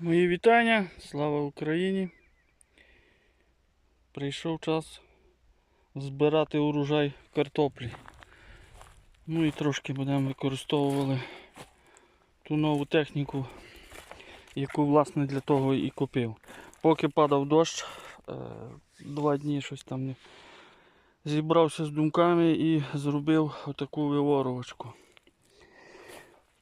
Мої вітання, слава Україні. Прийшов час збирати урожай картоплі. Ну і трошки будемо використовували ту нову техніку, яку власне для того і купив. Поки падав дощ, е, два дні щось там не зібрався з думками і зробив отаку виворувачку.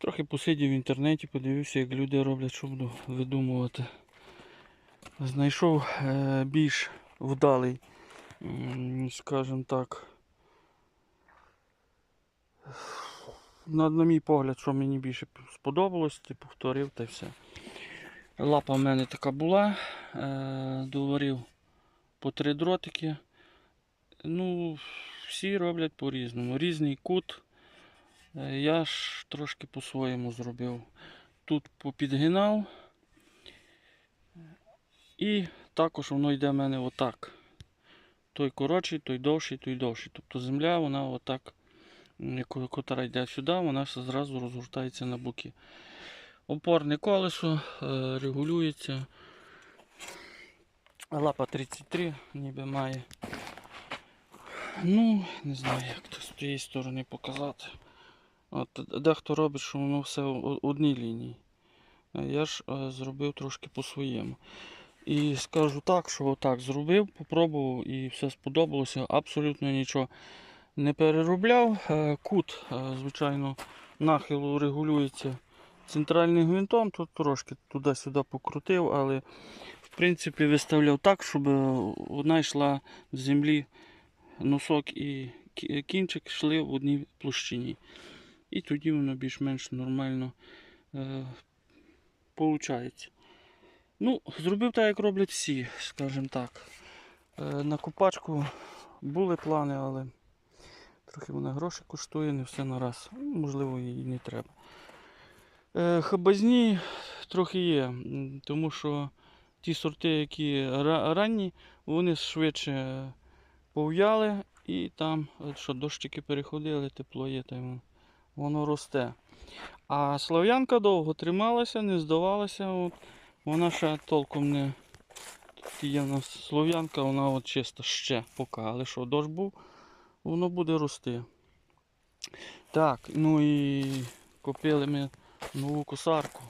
Трохи посидів в інтернеті, подивився, як люди роблять, що буду видумувати. Знайшов е, більш вдалий, скажімо так. На, мій погляд, що мені більше сподобалось, ти повторив та все. Лапа в мене така була, е, доварив по три дротики. Ну, всі роблять по-різному. Різний кут. Е, Я ж трошки по-своєму зробив. Тут попідгинав. І також воно йде в мене отак. Той коротший, той довший, той довший. Тобто земля, вона отак, котра йде сюди, вона все зразу розгортається на боки. Опорне колесо е, регулюється. Лапа 33 ніби має. Ну, не знаю, як то з тієї сторони показати. От, дехто робить, що воно все в одній лінії. Я ж е, зробив трошки по-своєму. І скажу так, що отак зробив, попробував і все сподобалося. Абсолютно нічого не переробляв. Е, Кут, е, звичайно, нахилу регулюється центральним гвинтом. Тут трошки туди-сюди покрутив, але в принципі виставляв так, щоб е, вона йшла з землі носок і кінчик йшли в одній площині. І тоді воно більш-менш нормально е, получається. Ну, зробив так, як роблять всі, скажімо так. Е, на купачку були плани, але трохи вона гроші коштує, не все на раз. Можливо, і не треба. Е, хабазні трохи є, тому що ті сорти, які ранні, вони швидше пов'яли і там, що дощики переходили, тепло є, та й воно- росте. А слав'янка довго трималася, не здавалася. От, вона ще толком не. Тут є в слов'янка, вона от чисто ще поки. Але що дощ був, воно буде рости. Так, ну і купили ми нову косарку.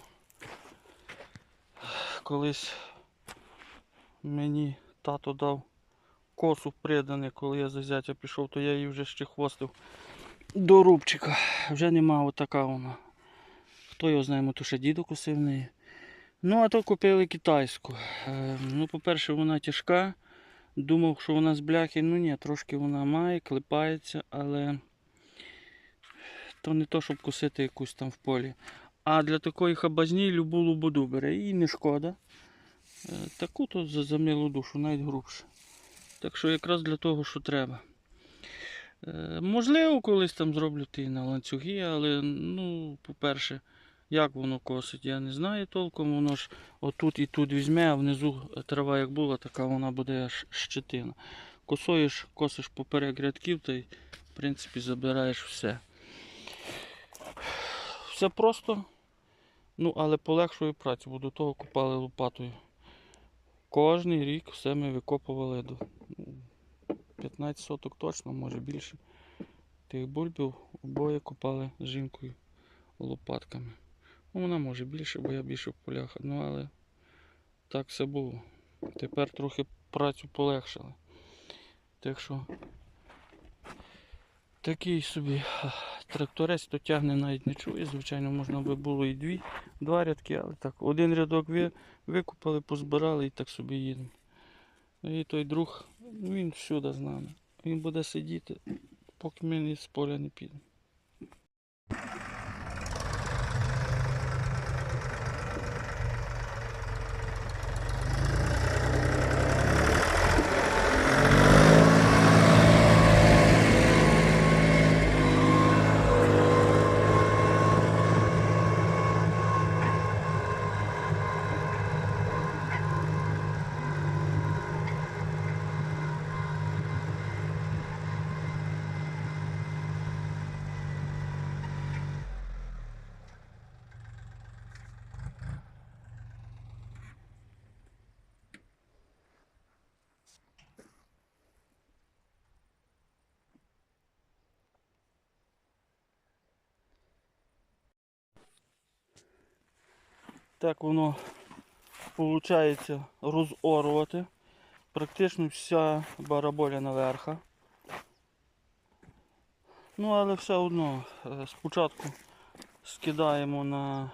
Колись мені тато дав косу придане, коли я за зятя пішов, то я її вже ще хвостив до рубчика. Вже нема отака вона. Хто його знає, то ще діду косив неї. Ну, а то купили китайську. Е, ну, по-перше, вона тяжка. Думав, що вона з бляхи. Ну ні, трошки вона має, клепається, але то не то, щоб косити якусь там в полі. А для такої хабазні любу лободу бере. Їй не шкода. Е, Таку то за, за милу душу, навіть грубше. Так що якраз для того, що треба. Е, Можливо, колись там зроблю ті на ланцюги, але, ну, по-перше, як воно косить, я не знаю толком. Воно ж отут і тут візьме, а внизу трава як була, така вона буде аж щетина. Косуєш, косиш поперек рядків, та й в принципі забираєш все. Все просто, ну, але полегшує працю, бо до того копали лопатою. Кожний рік все ми викопували 15 соток точно, може більше. Тих бульбів обоє копали з жінкою лопатками. Ну, вона може більше, бо я більше в полях. Ну, але так все було. Тепер трохи працю полегшили. Так що такий собі тракторець то тягне навіть не чує. Звичайно, можна би було і дві, два рядки, але так, один рядок ви, викопали, позбирали і так собі їдемо. І той друг, ну, він всюди з нами. Він буде сидіти, поки ми з поля не підемо. Так воно виходить розорувати. Практично вся бараболя наверха. Ну, але все одно е, спочатку скидаємо на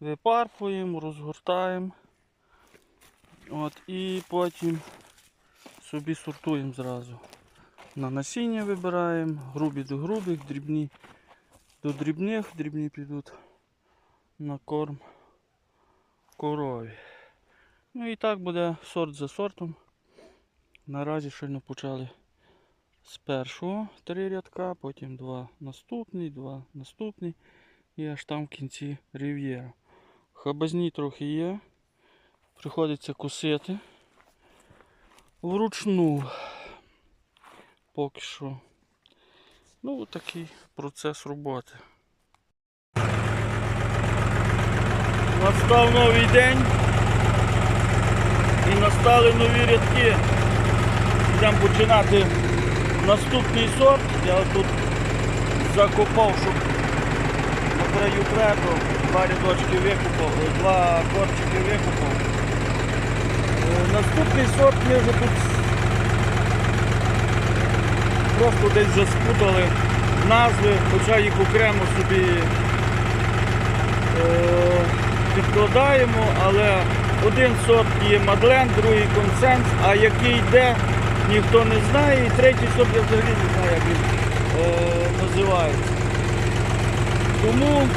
випарпуємо, розгортаємо. От, і потім собі сортуємо зразу. На насіння вибираємо, грубі до грубих, дрібні до дрібних, дрібні підуть на корм корові. Ну і так буде сорт за сортом. Наразі щойно почали з першого три рядка, потім два наступний, два наступний і аж там в кінці рів'єра. Хабазні трохи є. Приходиться косити вручну. Поки що. Ну, такий процес роботи. Настав новий день і настали нові рядки. Йдемо починати наступний сорт. Я тут закопав, щоб на краю квету два рядочки викопав, е, два корчики викопав. Е, Наступний сорт ми вже тут просто десь вже спутали назви, хоча їх окремо собі е, підкладаємо, але один сорт є Мадлен, другий консенс, а який йде, ніхто не знає, і третій сорт я взагалі не знаю, як він е, називається. Тому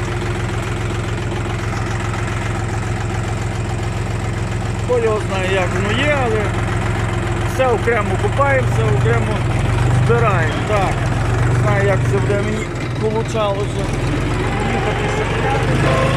хто його знає, як воно є, але все окремо купаємо, все окремо збираємо. Так, знаю, як це буде мені получалося їхати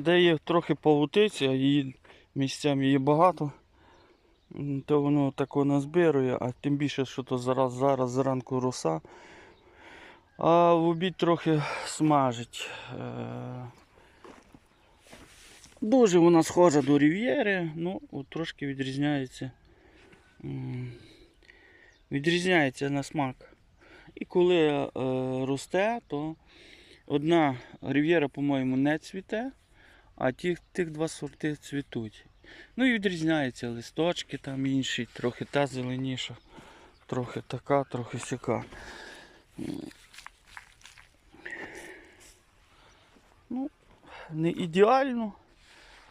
Де є трохи павутиці, а її місцями є багато, то воно тако назбирує, а тим більше, що то зараз, зараз зранку роса. А в обід трохи смажить. Е, Дуже вона схожа до рів'єри, ну трошки відрізняється. Відрізняється на смак. І коли е, росте, то одна рів'єра, по-моєму, не цвіте, а ті, тих два сорти цвітуть. Ну і відрізняються листочки там інші, трохи та зеленіша, трохи така, трохи сяка. Ну, не ідеально,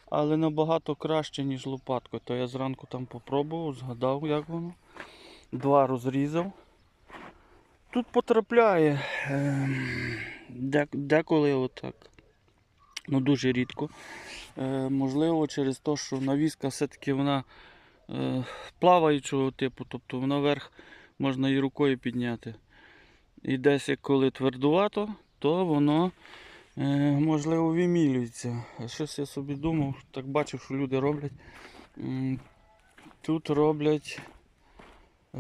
але набагато краще, ніж лопаткою. То я зранку там попробував, згадав, як воно. Два розрізав. Тут потрапляє ем, деколи отак. Ну дуже рідко. Е, можливо, через те, що навіска все-таки вона е, плаваючого типу, тобто вона вверх можна і рукою підняти. І десь коли твердувато, то воно е, можливо вимілюється. Щось я собі думав, так бачив, що люди роблять. Тут роблять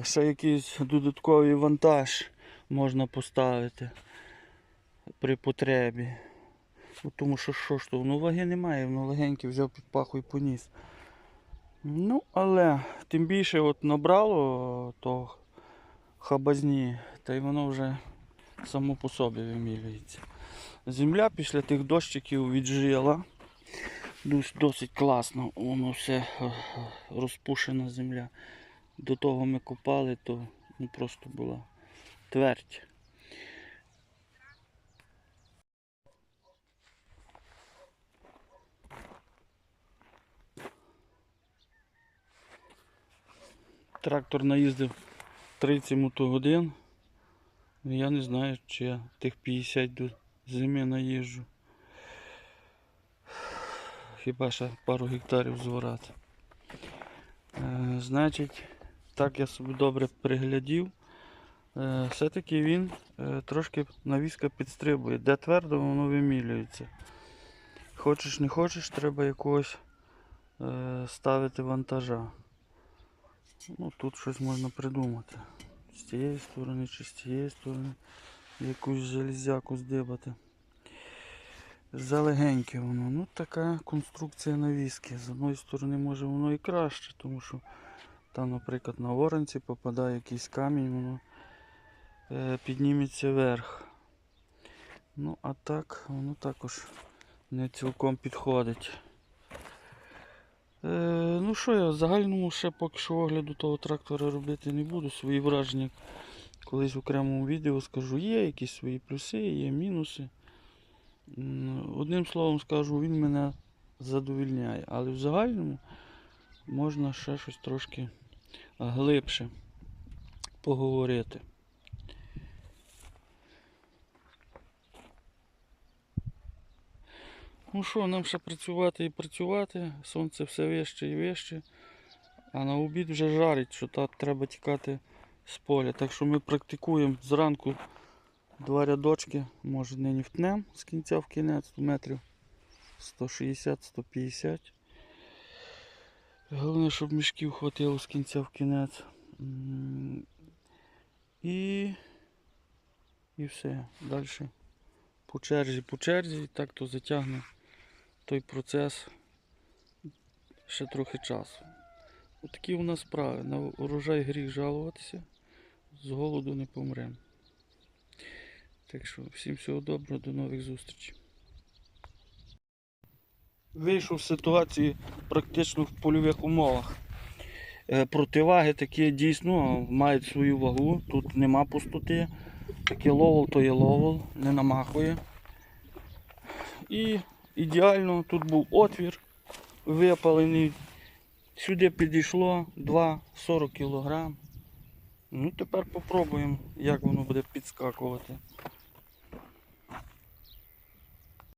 ще якийсь додатковий вантаж можна поставити при потребі. Ну, Тому що що ж то, воно ваги немає, воно легеньке взяв під паху і поніс. Ну, але тим більше от набрало то хабазні, та й воно вже само по собі вимілюється. Земля після тих дощиків віджила. Дос- Досить класно, воно все е, розпушена земля. До того ми копали, то ну, просто була твердь. Трактор наїздив 30 мотогодин. Я не знаю, чи я тих 50 до зими наїжджу. Хіба ще пару гектарів зворати. Е, значить, так я собі добре приглядів. Е, все-таки він е, трошки навіска підстрибує. Де твердо, воно вимілюється. Хочеш не хочеш, треба якогось ставити вантажа. Ну, тут щось можна придумати. З цієї сторони чи з цієї сторони якусь железяку здибати. Залегеньке воно. Ну така конструкція навіски. З одної сторони може воно і краще, тому що там, наприклад, на оранці попадає якийсь камінь, воно е, підніметься вверх. Ну, а так, воно також не цілком підходить. Е, ну що я в загальному ще поки що огляду того трактора робити не буду. Свої враження колись в окремому відео скажу, є якісь свої плюси, є мінуси. Одним словом скажу, він мене задовільняє, але в загальному можна ще щось трошки глибше поговорити. Ну що, нам ще працювати і працювати. Сонце все вище і вище. А на обід вже жарить, що так треба тікати з поля. Так що ми практикуємо зранку два рядочки, може нині втнем з кінця в кінець метрів 160-150. Головне, щоб мішків хватило з кінця в кінець. І, і все. Далі по черзі, по черзі, так то затягне той процес ще трохи часу. Отакі у нас справи. На урожай гріх жалуватися, з голоду не помремо. Так що всім всього доброго, до нових зустрічей. Вийшов з ситуації практично в польових умовах. Е, Противаги такі дійсно мають свою вагу, тут нема пустоти. Таке ловол то є ловол, не намахує. І ідеально тут був отвір випалений. Сюди підійшло 2,40 кг. Ну тепер попробуємо, як воно буде підскакувати.